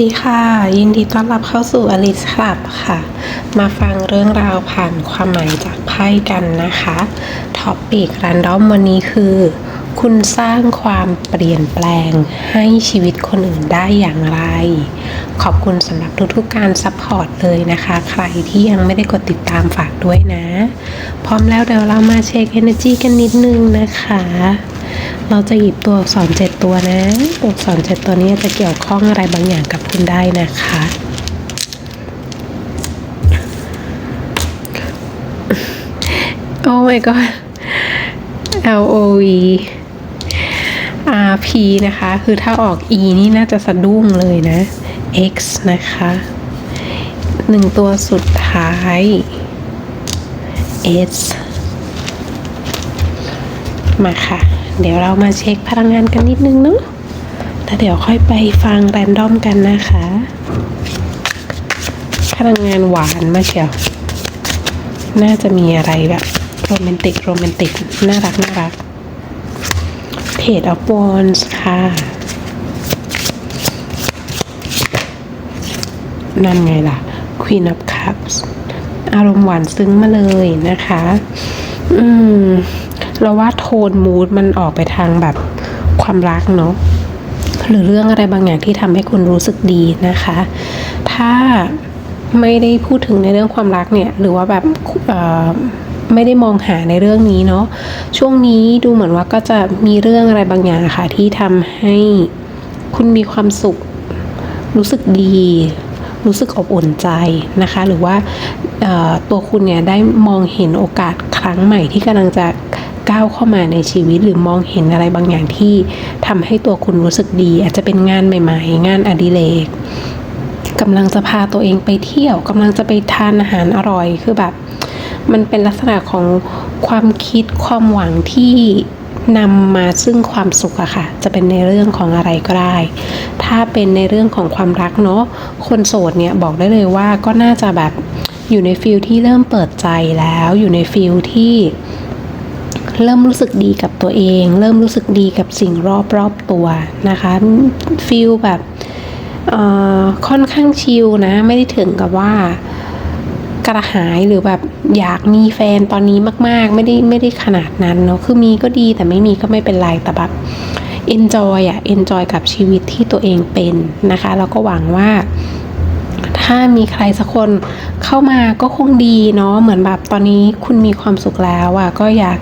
ดีค่ะ ยินดีต้อนรับเข้าสู่อลิสคลับค่ะ มาฟังเรื่องราวผ่านความหมายจากไพ่กันนะคะท็อปปิกรันดอมวันนี้คือ คุณสร้างความเปลี่ยนแปลงให้ชีวิตคนอื่นได้อย่างไร ขอบคุณสำหรับทุกๆการซัพพอร์ตเลยนะคะ ใครที่ยังไม่ได้กดติดตามฝากด้วยนะ พร้อมแล้วเดี๋ยวเรามาเช็ค Energy กันนิดนึงนะคะ เราจะหยิบตัวอักษรเจ็ดตัวนะ ตัวอักษรเจ็ดตัวนี้จะเกี่ยวข้องอะไรบางอย่างกับคุณได้นะคะ โอ้ my god L O V R P นะคะ คือถ้าออก E นี่น่าจะสะดุ้งเลยนะ X นะคะหนึ่งตัวสุดท้าย S มาค่ะ เดี๋ยวเรามาเช็คพลังงานกันนิดนึงเนาะแล้วเดี๋ยวค่อยไปฟังแรนดอมกันนะคะ พลังงานหวานมาเชียว น่าจะมีอะไรแบบโรแมนติกโรแมนติก น่ารักน่ารักเพจออฟวอนส์ค่ะนั่นไงล่ะ Queen of Cups อารมณ์หวานซึ้งมาเลยนะคะ อืม เราว่าโทนมูดมันออกไปทางแบบความรักเนาะหรือเรื่องอะไรบางอย่างที่ทำให้คุณรู้สึกดีนะคะ ถ้าไม่ได้พูดถึงในเรื่องความรักเนี่ย หรือว่าแบบไม่ได้มองหาในเรื่องนี้เนาะช่วงนี้ดูเหมือนว่าก็จะมีเรื่องอะไรบางอย่างค่ะ ที่ทำให้คุณมีความสุข รู้สึกดี รู้สึกอบอุ่นใจนะคะ หรือว่าตัวคุณเนี่ยได้มองเห็นโอกาสครั้งใหม่ที่กำลังจะ ก้าวเข้ามาในชีวิตหรือมองเห็นอะไรบางอย่างที่ทำให้ตัวคุณรู้สึกดี อาจจะเป็นงานใหม่ ๆ งานอดิเรกกำลังจะพาตัวเองไปเที่ยวกำลังจะไปทานอาหารอร่อยคือแบบ มันเป็นลักษณะของความคิดความหวังที่นำมาซึ่งความสุขอะค่ะ จะเป็นในเรื่องของอะไรก็ได้ ถ้าเป็นในเรื่องของความรักเนาะ คนโสดเนี่ยบอกได้เลยว่าก็น่าจะแบบอยู่ในฟิลที่เริ่มเปิดใจแล้ว อยู่ในฟิลที่ เริ่มรู้สึกดีกับตัวเอง เริ่มรู้สึกดีกับสิ่งรอบๆตัวนะคะฟิลแบบค่อนข้างชิลนะ ไม่ได้ถึงกับว่ากระหายหรือแบบอยากมีแฟนตอนนี้มาก ๆ ไม่ได้ไม่ได้ขนาดนั้นเนาะคือมีก็ดีแต่ไม่มีก็ไม่เป็นไรแต่แบบ enjoy อะ enjoy กับชีวิตที่ตัวเองเป็นนะคะ แล้วก็หวังว่า ถ้ามีใครสักคนเข้ามาก็คงดีเนาะเหมือนแบบตอนนี้คุณมีความสุขแล้วอะก็อยาก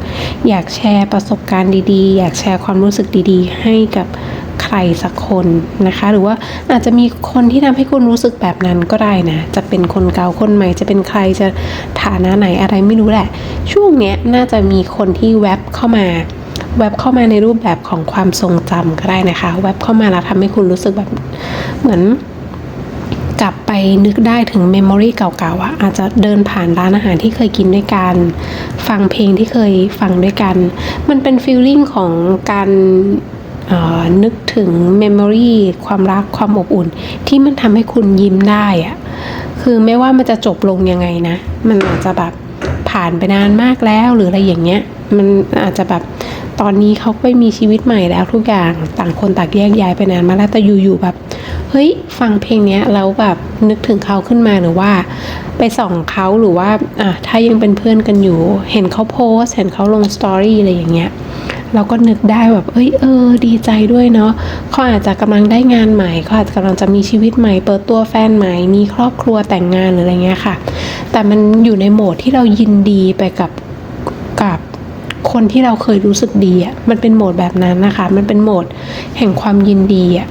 อยากแชร์ประสบการณ์ดีๆ อยากแชร์ความรู้สึกดีๆ ให้กับใครสักคนนะคะ หรือว่าอาจจะมีคนที่ทำให้คุณรู้สึกแบบนั้นก็ได้นะ จะเป็นคนเก่าคนใหม่ จะเป็นใครจะฐานะไหนอะไรไม่รู้แหละ ช่วงเนี้ยน่าจะมีคนที่แวบเข้ามา แวบเข้ามาในรูปแบบของความทรงจำก็ได้นะคะ แวบเข้ามาแล้วทำให้คุณรู้สึกแบบเหมือน กลับไปนึกได้ถึงเมมโมรีเก่าๆอะอาจจะเดินผ่านร้านอาหารที่เคยกินด้วยกัน ฟังเพลงที่เคยฟังด้วยกัน มันเป็นฟีลลิ่งของการนึกถึงเมมโมรีความรักความอบอุ่น ที่มันทำให้คุณยิ้มได้อะคือไม่ว่ามันจะจบลงยังไงนะ มันอาจจะแบบผ่านไปนานมากแล้วหรืออะไรอย่างเงี้ย มันอาจจะแบบตอนนี้เขาไปมีชีวิตใหม่แล้วทุกอย่างต่างคนต่างแยกย้ายไปนานมาแล้วแต่อยู่ๆแบบ เฮ้ยฟังเพลงเนี้ยแล้วแบบนึกถึงเขาขึ้นมาหรือว่า ไปส่องเขาหรือว่าอะถ้ายังเป็นเพื่อนกันอยู่ เห็นเขาโพสเห็นเขาลงสตอรี่อะไรอย่างเงี้ยเราก็นึกได้แบบเอ้ยเออ ดีใจด้วยเนาะเขาอาจจะกำลังได้งานใหม่เขาอาจจะกำลังจะมีชีวิตใหม่ เปิดตัวแฟนใหม่ มีครอบครัวแต่งงานหรืออะไรเงี้ยค่ะ แต่มันอยู่ในโหมดที่เรายินดีไปกับกับคนที่เราเคยรู้สึกดีอะมันเป็นโหมดแบบนั้นนะคะ มันเป็นโหมดแห่งความยินดีอะ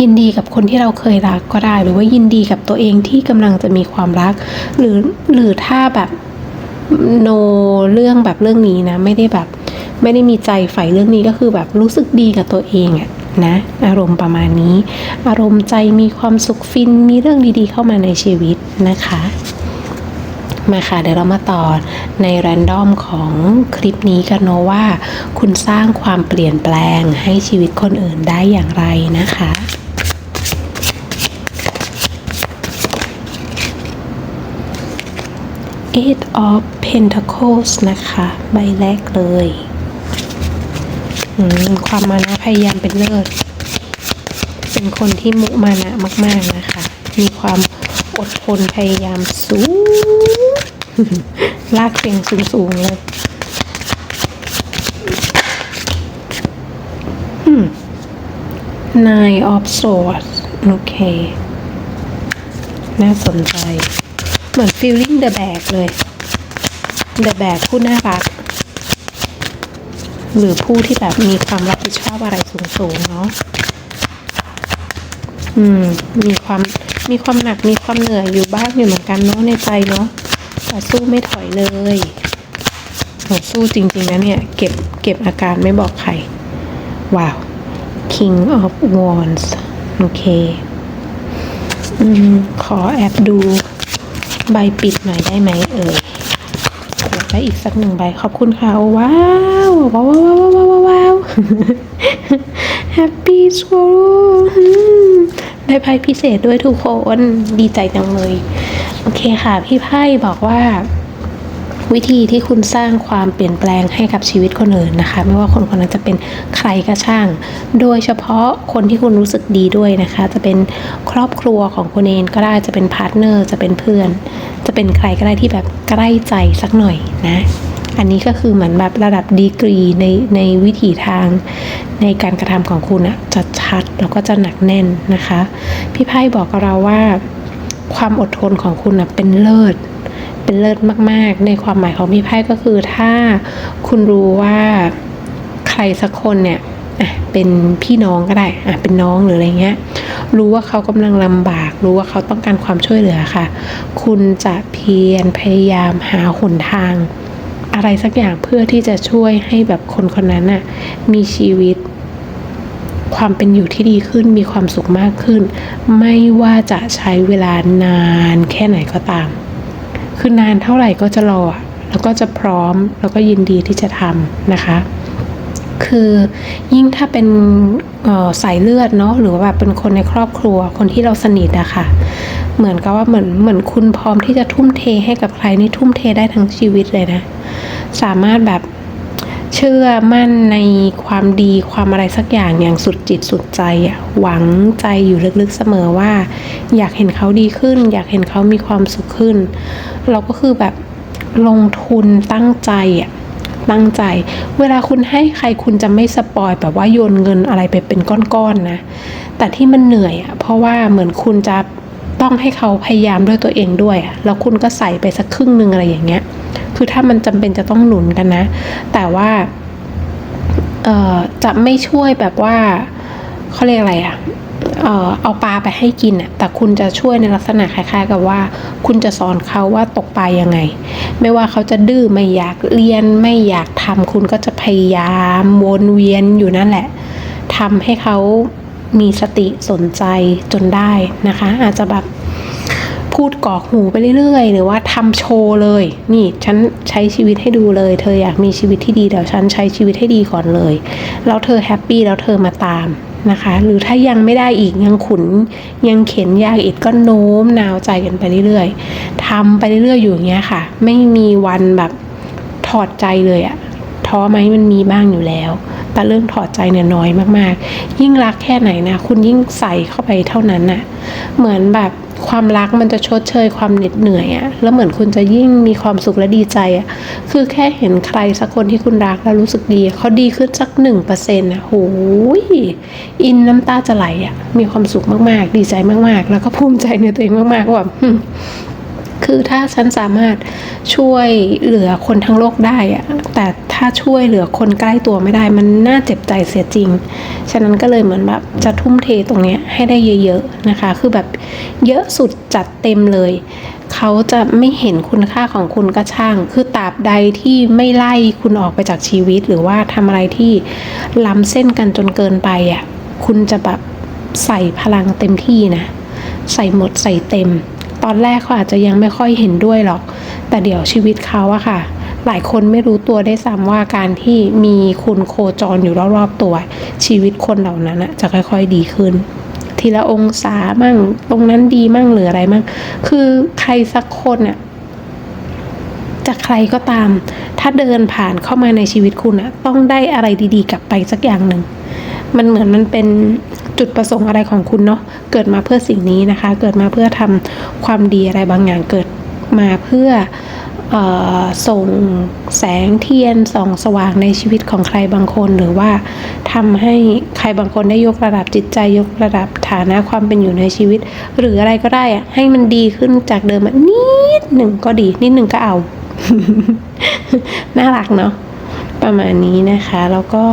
ยินดีกับคนที่เราเคยรักก็ได้ หรือว่ายินดีกับตัวเองที่กำลังจะมีความรัก หรือหรือถ้าแบบโนเรื่องแบบเรื่องนี้นะ ไม่ได้แบบไม่ได้มีใจใฝ่เรื่องนี้ก็คือแบบรู้สึกดีกับตัวเองอะนะอารมณ์ประมาณนี้ อารมณ์ใจมีความสุขฟินมีเรื่องดีๆ เข้ามาในชีวิตนะคะ มาค่ะเดี๋ยวเรามาต่อในแรนดอมของคลิปนี้กันเนาะว่า คุณสร้างความเปลี่ยนแปลงให้ชีวิตคนอื่นได้อย่างไรนะคะ Eight of Pentacles นะคะ ใบแรกเลยความมานะพยายามเป็นเลิศ เป็นคนที่มุมานะมาก ๆนะคะ มีความอดทนพยายามสูง ลากเสียงสูง ๆ เลย Nine of Swords โอเค น่าสนใจ เหมือน feeling the bag เลย the bag ผู้น่ารัก หรือผู้ที่แบบมีความรับผิดชอบอะไรสูงๆเนาะอืม มีความมีความหนักมีความเหนื่อยอยู่บ้างอยู่เหมือนกันเนาะในใจเนาะแต่สู้ไม่ถอยเลยโหสู้จริงๆนะเนี่ย เก็บเก็บอาการไม่บอกใคร ว้าว King of Wands โอเค อืม ขอแอบดู ใบปิดหน่อยได้ไหมเอ่ยอยากได้อีกสักหนึ่งใบขอบคุณค่ะว้าวว้าวว้าวว้าวว้าวว้าว Happy Swallow อืมได้ไพ่พิเศษด้วยทุกคนดีใจจังเลย โอเคค่ะ พี่ไพ่บอกว่า วิธีที่คุณสร้างความเปลี่ยนแปลงให้กับชีวิตคนอื่นนะคะ ไม่ว่าคนคนนั้นจะเป็นใครก็ช่าง โดยเฉพาะคนที่คุณรู้สึกดีด้วยนะคะ จะเป็นครอบครัวของคุณเองก็ได้จะเป็นพาร์ทเนอร์จะเป็นเพื่อน จะเป็นใครก็ได้ที่แบบใกล้ใจสักหน่อยนะอันนี้ก็คือเหมือนแบบระดับดีกรีในในวิถีทางในการกระทำของคุณอะจะชัดแล้วก็จะหนักแน่นนะคะ พี่ไพ่บอกกับเราว่า ความอดทนของคุณอะเป็นเลิศ เป็นเลิศมากๆ ในความหมายของพี่ไพ่ก็คือถ้าคุณรู้ว่าใครสักคนเนี่ยเป็นพี่น้องก็ได้อะเป็นน้องหรืออะไรเงี้ย รู้ว่าเขากำลังลำบาก รู้ว่าเขาต้องการความช่วยเหลือค่ะ คุณจะเพียรพยายามหาหนทาง อะไรสักอย่างเพื่อที่จะช่วยให้แบบคนคนนั้นน่ะมีชีวิต ความเป็นอยู่ที่ดีขึ้น มีความสุขมากขึ้น ไม่ว่าจะใช้เวลานานแค่ไหนก็ตาม คือนานเท่าไหร่ก็จะรอ แล้วก็จะพร้อมแล้วก็ยินดีที่จะทำนะคะ คือยิ่งถ้าเป็นสายเลือดเนาะหรือว่าแบบเป็นคนในครอบครัวคนที่เราสนิทอะค่ะเหมือนกับว่าเหมือนเหมือนคุณพร้อมที่จะทุ่มเทให้กับใครนี่ทุ่มเทได้ทั้งชีวิตเลยนะ สามารถแบบ เชื่อมั่นในความดีความอะไรสักอย่างอย่างสุดจิตสุดใจอะหวังใจอยู่ลึกๆเสมอว่า อยากเห็นเขาดีขึ้น อยากเห็นเขามีความสุขขึ้น เราก็คือแบบลงทุนตั้งใจอะตั้งใจ เวลาคุณให้ใครคุณจะไม่สปอยแบบว่าโยนเงินอะไรไปเป็นก้อนๆนะ แต่ที่มันเหนื่อยอะเพราะว่าเหมือนคุณจะต้องให้เขาพยายามด้วยตัวเองด้วย แล้วคุณก็ใส่ไปสักครึ่งหนึ่งอะไรอย่างเงี้ย คือถ้ามันจำเป็นจะต้องหนุนกันนะ แต่ว่าเออจะไม่ช่วยแบบว่าเขาเรียกอะไรอะเออเอาปลาไปให้กินอะแต่คุณจะช่วยในลักษณะคล้ายๆ กับว่า คุณจะสอนเขาว่าตกปลายังไง ไม่ว่าเขาจะดื้อไม่อยากเรียนไม่อยากทำคุณก็จะพยายามวนเวียนอยู่นั่นแหละทำให้เขามีสติสนใจจนได้นะคะ อาจจะแบบ พูดกอกหูไปเรื่อยๆ หรือว่าทำโชว์เลย นี่ฉันใช้ชีวิตให้ดูเลย เธออยากมีชีวิตที่ดีเดี๋ยวฉันใช้ชีวิตให้ดีก่อนเลย แล้วเธอแฮปปี้แล้วเธอมาตามนะคะ หรือถ้ายังไม่ได้อีกยังขุนยังเข็นยากอีกก็โน้มนาวใจกันไปเรื่อยๆทำไปเรื่อยๆอยู่อย่างเงี้ยค่ะ ไม่มีวันแบบถอดใจเลยอะท้อไหมมันมีบ้างอยู่แล้ว แต่เรื่องถอดใจเนี่ยน้อยมากๆ ยิ่งรักแค่ไหนนะ คุณยิ่งใส่เข้าไปเท่านั้นน่ะ เหมือนแบบ ความรักมันจะชดเชยความเหน็ดเหนื่อยอะแล้วเหมือนคุณจะยิ่งมีความสุขและดีใจอะคือแค่เห็นใครสักคนที่คุณรักแล้วรู้สึกดีเขาดีขึ้นสักหนึ่งเปอร์เซ็นต์อะโหยอินน้ำตาจะไหลอะมีความสุขมากๆ ดีใจมากๆ แล้วก็ภูมิใจในตัวเองมากๆว่าแบบ คือถ้าฉันสามารถช่วยเหลือคนทั้งโลกได้อะแต่ถ้าช่วยเหลือคนใกล้ตัวไม่ได้ มันน่าเจ็บใจเสียจริง ฉะนั้นก็เลยเหมือนแบบจะทุ่มเทตรงเนี้ยให้ได้เยอะๆนะคะ คือแบบเยอะสุดจัดเต็มเลย เขาจะไม่เห็นคุณค่าของคุณก็ช่าง คือตราบใดที่ไม่ไล่คุณออกไปจากชีวิต หรือว่าทำอะไรที่ล้ำเส้นกันจนเกินไปอะ คุณจะแบบใส่พลังเต็มที่นะ ใส่หมดใส่เต็ม อนแรกเขาอาจจะยังไม่ค่อยเห็นด้วยหรอก แต่เดี๋ยวชีวิตเขาอะค่ะ หลายคนไม่รู้ตัวได้ซ้ำว่าการที่มีคุณโคจรอยู่รอบๆตัว ชีวิตคนเหล่านั้นจะค่อยๆดีขึ้น ทีละองศามั่ง ตรงนั้นดีมั่งหรืออะไรมั่ง คือใครสักคนอะจะใครก็ตาม ถ้าเดินผ่านเข้ามาในชีวิตคุณอะต้องได้อะไรดีๆ กลับไปสักอย่างหนึ่ง มันเหมือนมันเป็น จุดประสงค์อะไรของคุณเนาะเกิดมาเพื่อสิ่งนี้นะคะ เกิดมาเพื่อทำความดีอะไรบางอย่างเกิดมาเพื่อส่งแสงเทียนส่องสว่างในชีวิตของใครบางคน หรือว่าทำให้ใครบางคนได้ยกระดับจิตใจยกระดับฐานะความเป็นอยู่ในชีวิต หรืออะไรก็ได้อะให้มันดีขึ้นจากเดิมนิดหนึ่งก็ดีนิดหนึ่งก็เอา น่ารักเนาะประมาณนี้นะคะแล้วก็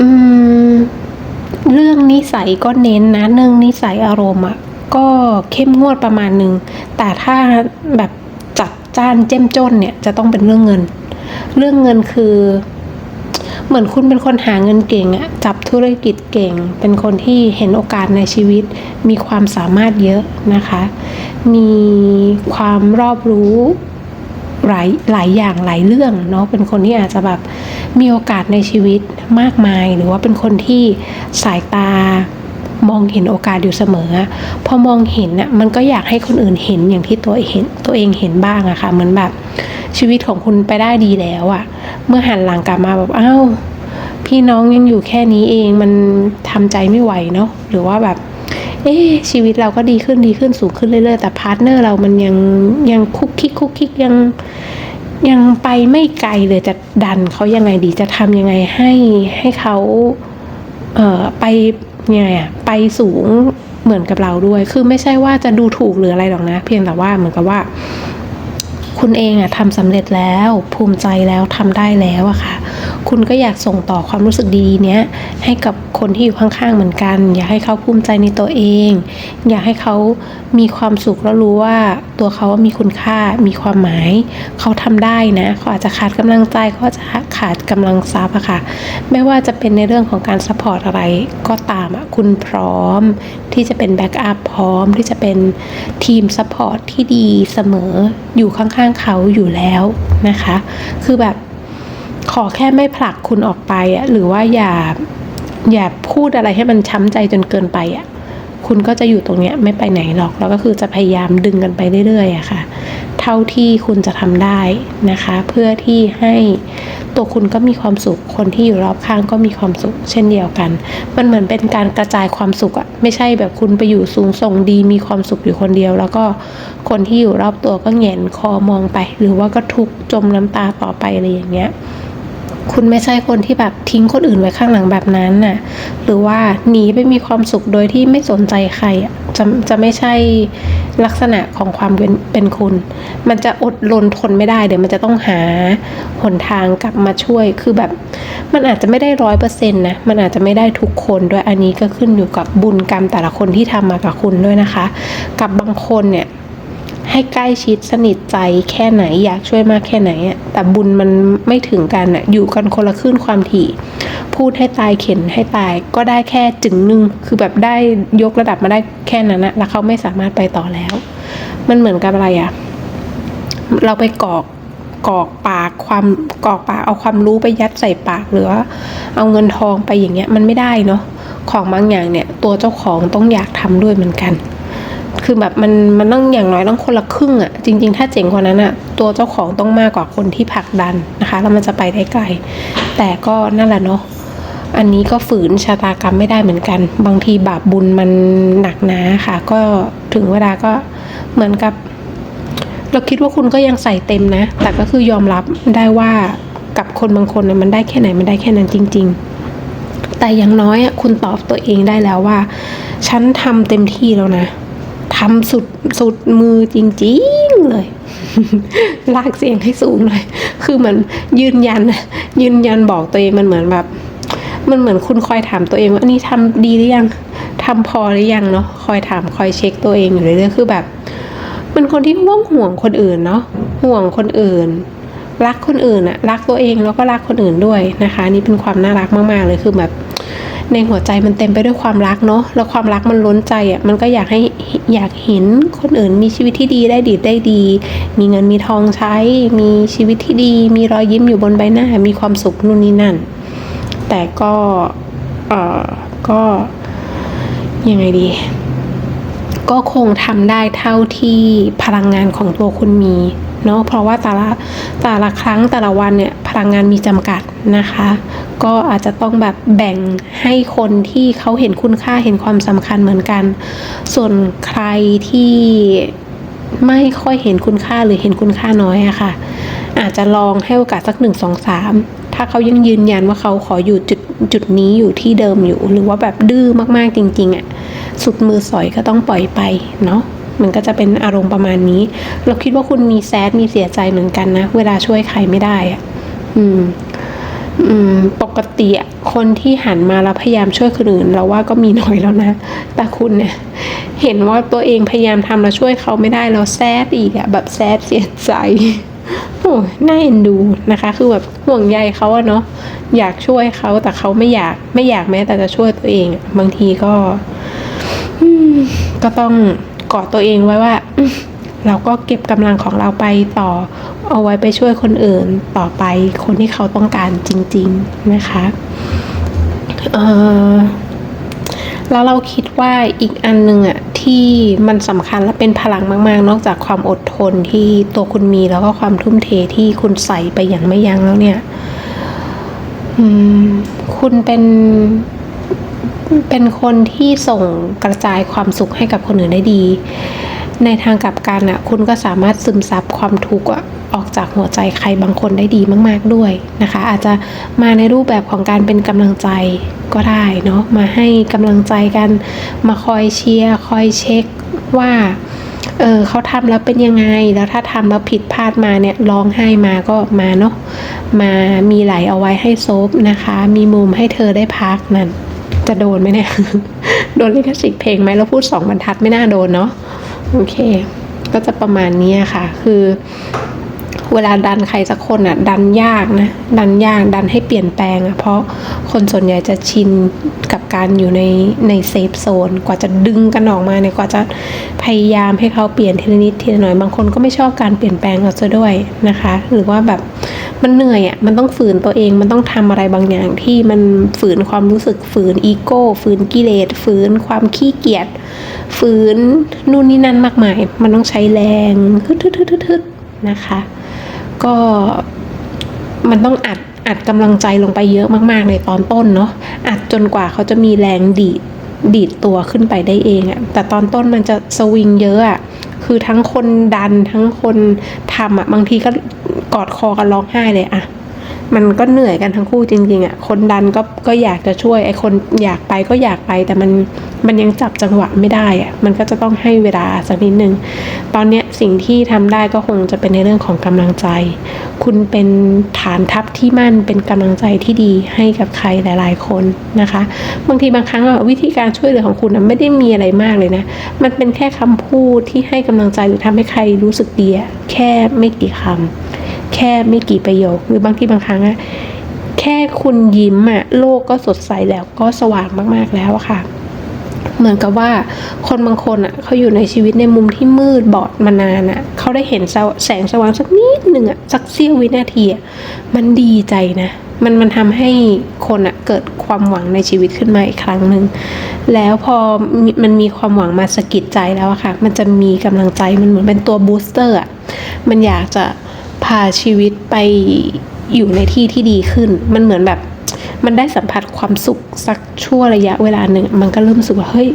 อืม เรื่องนิสัยก็เน้นนะเรื่องนิสัยอารมณ์อะก็เข้มงวดประมาณหนึ่งแต่ถ้าแบบจัดจ้านเจ้มจนเนี่ย จะต้องเป็นเรื่องเงิน เรื่องเงินคือ เหมือนคุณเป็นคนหาเงินเก่งอะจับธุรกิจเก่ง เป็นคนที่เห็นโอกาสในชีวิต มีความสามารถเยอะนะคะ มีความรอบรู้ หลายหลายอย่างหลายเรื่องเนาะเป็นคนที่อาจจะแบบมีโอกาสในชีวิตมากมาย หรือว่าเป็นคนที่สายตามองเห็นโอกาสอยู่เสมอ พอมองเห็นน่ะมันก็อยากให้คนอื่นเห็นอย่างที่ตัวเห็นตัวเองเห็นบ้างอะค่ะเหมือนแบบชีวิตของคุณไปได้ดีแล้วอะเมื่อหันหลังกลับมาแบบอ้าวพี่น้องยังอยู่แค่นี้เองมันทำใจไม่ไหวเนาะหรือว่าแบบ เอ๊ชีวิตเราก็ดีขึ้นดีขึ้นสูงขึ้นเรื่อยๆ แต่พาร์ทเนอร์เรามันยังยังคุกคิกคุกคิกยังยังไปไม่ไกลเลยจะดันเขายังไงดีจะทำยังไงให้ให้เขาเอ่อไปยังไงอะไปสูงเหมือนกับเราด้วย คือไม่ใช่ว่าจะดูถูกหรืออะไรหรอกนะ เพียงแต่ว่าเหมือนกับว่า คุณเองอะทำสำเร็จแล้ว ภูมิใจแล้วทำได้แล้วอะค่ะ คุณก็อยากส่งต่อความรู้สึกดีๆเนี้ยให้กับคนที่อยู่ข้างๆเหมือนกัน อยากให้เขาภูมิใจในตัวเอง อยากให้เขามีความสุขแล้วรู้ว่าตัวเขามีคุณค่ามีความหมาย เขาทำได้นะเขาอาจจะขาดกำลังใจเขาอาจจะขาดกำลังทรัพย์อะค่ะไม่ว่าจะเป็นในเรื่องของการซัพพอร์ตอะไรก็ตามอะคุณพร้อม ที่จะเป็นแบ็กอัพพร้อมที่จะเป็นทีมซัพพอร์ตที่ดีเสมออยู่ข้างๆเขาอยู่แล้วนะคะ คือแบบ ขอแค่ไม่ผลักคุณออกไปอะหรือว่าอย่าอย่าพูดอะไรให้มันช้ำใจจนเกินไปอะคุณก็จะอยู่ตรงเนี้ยไม่ไปไหนหรอก แล้วก็คือจะพยายามดึงกันไปเรื่อยๆอะค่ะ เท่าที่คุณจะทำได้นะคะ เพื่อที่ให้ตัวคุณก็มีความสุข คนที่อยู่รอบข้างก็มีความสุข เช่นเดียวกัน มันเหมือนเป็นการกระจายความสุขอะไม่ใช่แบบคุณไปอยู่สูงส่งดีมีความสุขอยู่คนเดียว แล้วก็คนที่อยู่รอบตัวก็แหงนคอมองไป หรือว่าก็ทุกจมน้ำตาต่อไปอะไรอย่างเงี้ย คุณไม่ใช่คนที่แบบทิ้งคนอื่นไว้ข้างหลังแบบนั้นน่ะ หรือว่าหนีไปมีความสุขโดยที่ไม่สนใจใครจะจะไม่ใช่ลักษณะของความเป็นเป็นคุณ มันจะอดรนทนไม่ได้เดี๋ยวมันจะต้องหาหนทางกลับมาช่วย คือแบบมันอาจจะไม่ได้ร้อยเปอร์เซ็นต์นะ มันอาจจะไม่ได้ทุกคนด้วยอันนี้ก็ขึ้นอยู่กับบุญกรรมแต่ละคนที่ทำมากับคุณด้วยนะคะ กับบางคนเนี่ย ให้ใกล้ชิดสนิทใจแค่ไหนอยากช่วยมากแค่ไหนอะแต่บุญมันไม่ถึงกันอะอยู่กันคนละคลื่นความถี่ พูดให้ตายเข็นให้ตายก็ได้แค่จึงหนึ่งคือแบบได้ยกระดับมาได้แค่นั้นนะแล้วเขาไม่สามารถไปต่อแล้ว มันเหมือนกับอะไรอะเราไปกอกกอกปากความกอกปากเอาความรู้ไปยัดใส่ปากหรือว่าเอาเงินทองไปอย่างเงี้ยมันไม่ได้เนาะของบางอย่างเนี่ยตัวเจ้าของต้องอยากทำด้วยเหมือนกัน คือแบบมันมันต้องอย่างน้อยต้องคนละครึ่งอะ่ะ จริง ๆ ถ้าเจ๋งกว่านั้นอะ่ะ ตัวเจ้าของต้องมากกว่าคนที่ผลักดันนะคะ แล้วมันจะไปได้ไกล แต่ก็นั่นแหละเนาะอันนี้ก็ฝืนชะตากรรมไม่ได้เหมือนกัน บางทีบาปบุญมันหนักหนาค่ะ ก็ถึงเวลาก็เหมือนกับ เราคิดว่าคุณก็ยังใส่เต็มนะ แต่ก็คือยอมรับได้ว่ากับคนบางคนเนี่ยมันได้แค่ไหนมันได้แค่นั้นจริง ๆ แต่อย่างน้อยอะคุณตอบตัวเองได้แล้วว่า ฉันทำเต็มที่แล้วนะ ทำสุดสุดมือจริง ๆ เลย ลากเสียงให้สูงเลย คือมือนยืนยัน ยืนยันบอกตัวเองมันเหมือนแบบ มันเหมือนคุณคอยถามตัวเองว่าอันนี้ทำดีหรือยังทำพอหรือยังเนาะคอยถามคอยเช็คตัวเองอยู่เรื่อยๆคือแบบเป็นคนที่ห่วงห่วงคนอื่นเนาะห่วงคนอื่น รักคนอื่นอะรักตัวเองแล้วก็รักคนอื่นด้วยนะคะ นี่เป็นความน่ารักมากๆเลยคือแบบ ในหัวใจมันเต็มไปด้วยความรักเนาะแล้วความรักมันล้นใจอะ่ะมันก็อยากให้อยากเห็นคนอื่นมีชีวิตที่ดีได้ดีได้ดี มีเงินมีทองใช้ มีชีวิตที่ดี มีรอยยิ้มอยู่บนใบหน้า มีความสุขนู่นนี่นั่น แต่ก็เออก็ยังไงดี ก็คงทำได้เท่าที่พลังงานของตัวคุณมี เนาะเพราะว่าแต่ละแต่ละครั้งแต่ละวันเนี่ยพลังงานมีจำกัดนะคะ ก็อาจจะต้องแบบแบ่งให้คนที่เขาเห็นคุณค่าเห็นความสำคัญเหมือนกัน ส่วนใครที่ไม่ค่อยเห็นคุณค่าหรือเห็นคุณค่าน้อยอะค่ะ อาจจะลองให้โอกาสสักหนึ่งสองสามถ้าเขายังยืนยันว่าเขาขออยู่จุดจุดนี้อยู่ที่เดิมอยู่ หรือว่าแบบดื้อมากๆจริงๆอะสุดมือสอยก็ต้องปล่อยไปเนาะ มันก็จะเป็นอารมณ์ประมาณนี้ เราคิดว่าคุณมีแซดมีเสียใจเหมือนกันนะ เวลาช่วยใครไม่ได้อะอืมอืมปกติอะคนที่หันมาแล้วพยายามช่วยคนอื่นเราว่าก็มีน้อยแล้วนะ แต่คุณเนี่ยเห็นว่าตัวเองพยายามทำแล้วช่วยเขาไม่ได้แล้วแซดอีกอะแบบแซดเสียใจโอ้ยน่าเอ็นดูนะคะ คือแบบห่วงใยเขาอะเนาะอยากช่วยเขาแต่เขาไม่อยากไม่อยากแม้แต่จะช่วยตัวเอง บางทีก็ก็ต้อง กอดตัวเองไว้ว่า เราก็เก็บกำลังของเราไปต่อ เอาไว้ไปช่วยคนอื่นต่อไปคนที่เขาต้องการจริง ๆนะคะแล้วเราคิดว่าอีกอันหนึ่งอะที่มันสำคัญและเป็นพลังมาก ๆ นอกจากความอดทนที่ตัวคุณมีแล้วก็ความทุ่มเทที่คุณใส่ไปอย่างไม่ยั้งแล้วเนี่ยคุณเป็น เป็นคนที่ส่งกระจายความสุขให้กับคนอื่นได้ดี ในทางกลับกันอะคุณก็สามารถซึมซับความทุกข์อออกจากหัวใจใครบางคนได้ดีมาก ๆด้วยนะคะ อาจจะมาในรูปแบบของการเป็นกำลังใจก็ได้เนาะมาให้กำลังใจกันมาคอยเชียร์คอยเช็คว่าเออเขาทำแล้วเป็นยังไง แล้วถ้าทำแล้วผิดพลาดมาเนี่ยร้องไห้มาก็มาเนาะมามีไหลเอาไว้ให้โซฟนะคะ มีมุมให้เธอได้พักนั่น จะโดนไหมเนี่ย โดนลิขสิทธิ์เพลงไหมเราพูดสองบรรทัดไม่น่าโดนเนาะโอเค ก็จะประมาณนี้ค่ะ คือ เวลาดันใครสักคนอะ ดันยากนะ ดันยากดันให้เปลี่ยนแปลงอะเพราะคนส่วนใหญ่จะชินกับการอยู่ในในเซฟโซนกว่าจะดึงกันออกมาเนี่ยกว่าจะพยายามให้เขาเปลี่ยนทีละนิดทีละหน่อยบางคนก็ไม่ชอบการเปลี่ยนแปลงเอาซะด้วยนะคะ หรือว่าแบบ มันเหนื่อยอะมันต้องฝืนตัวเองมันต้องทำอะไรบางอย่างที่มันฝืนความรู้สึกฝืนอีโก้ฝืนกิเลสฝืนความขี้เกียจฝืนนู่นนี่นั่นมากมาย มันต้องใช้แรงทึดๆๆๆนะคะ ก็มันต้องอัดอัดกำลังใจลงไปเยอะมากๆในตอนต้นเนาะอัดจนกว่าเขาจะมีแรงดีดดีดตัวขึ้นไปได้เองอะแต่ตอนต้นมันจะสวิงเยอะอะ คือทั้งคนดันทั้งคนทำอะบางทีก็กอดคอกันร้องไห้เลยอะ มันก็เหนื่อยกันทั้งคู่จริงๆอะคนดันก็ก็อยากจะช่วย ไอ้คนอยากไปก็อยากไป แต่มันมันยังจับจังหวะไม่ได้อะมันก็จะต้องให้เวลาสักนิดนึง ตอนเนี้ยสิ่งที่ทำได้ก็คงจะเป็นในเรื่องของกำลังใจ คุณเป็นฐานทัพที่มั่น เป็นกำลังใจที่ดีให้กับใครหลาย ๆ คนนะคะ บางทีบางครั้งวิธีการช่วยเหลือของคุณอะไม่ได้มีอะไรมากเลยนะ มันเป็นแค่คำพูดที่ให้กำลังใจหรือทำให้ใครรู้สึกดีแค่ไม่กี่คำ แค่ไม่กี่ประโยค หรือบางที่บางครั้งอะแค่คุณยิ้มอะโลกก็สดใสแล้วก็สว่างมาก ๆแล้วอะค่ะ เหมือนกับว่าคนบางคนอะเขาอยู่ในชีวิตในมุมที่มืดบอดมานานอะเขาได้เห็นแสงสว่างสักนิดหนึ่งอะสักเสี้ยววินาทีอะมันดีใจนะมันมันทำให้คนอะเกิดความหวังในชีวิตขึ้นมาอีกครั้งหนึ่งแล้วพอม,มันมีความหวังมาสะกิดใจแล้วอะค่ะ มันจะมีกำลังใจมันเหมือนเป็นตัวบูสเตอร์อะมันอยากจะ พาชีวิตไปอยู่ในที่ที่ดีขึ้น มันเหมือนแบบมันได้สัมผัสความสุขสักชั่วระยะเวลาหนึ่ง มันก็เริ่มรู้สึกว่าเฮ้ย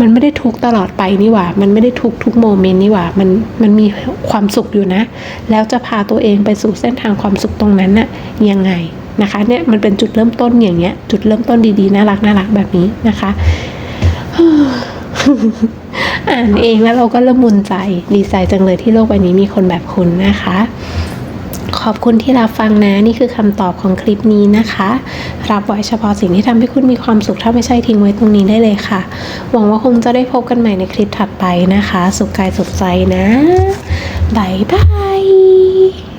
มันไม่ได้ทุกตลอดไปนี่หว่า มันไม่ได้ทุกทุกโมเมนต์นี่หว่า มันมันมีความสุขอยู่นะ แล้วจะพาตัวเองไปสู่เส้นทางความสุขตรงนั้นน่ะยังไงนะคะ เนี่ยมันเป็นจุดเริ่มต้นอย่างเงี้ย จุดเริ่มต้นดีๆน่ารักน่ารักแบบนี้นะคะ อ่านเองแล้วเราก็ละมุนใจดีใจจังเลยที่โลกใบนี้มีคนแบบคุณนะคะ ขอบคุณที่รับฟังนะ นี่คือคำตอบของคลิปนี้นะคะ รับไว้เฉพาะสิ่งที่ทำให้คุณมีความสุขถ้าไม่ใช่ทิ้งไว้ตรงนี้ได้เลยค่ะ หวังว่าคงจะได้พบกันใหม่ในคลิปถัดไปนะคะ สุขกายสุขใจนะบายบาย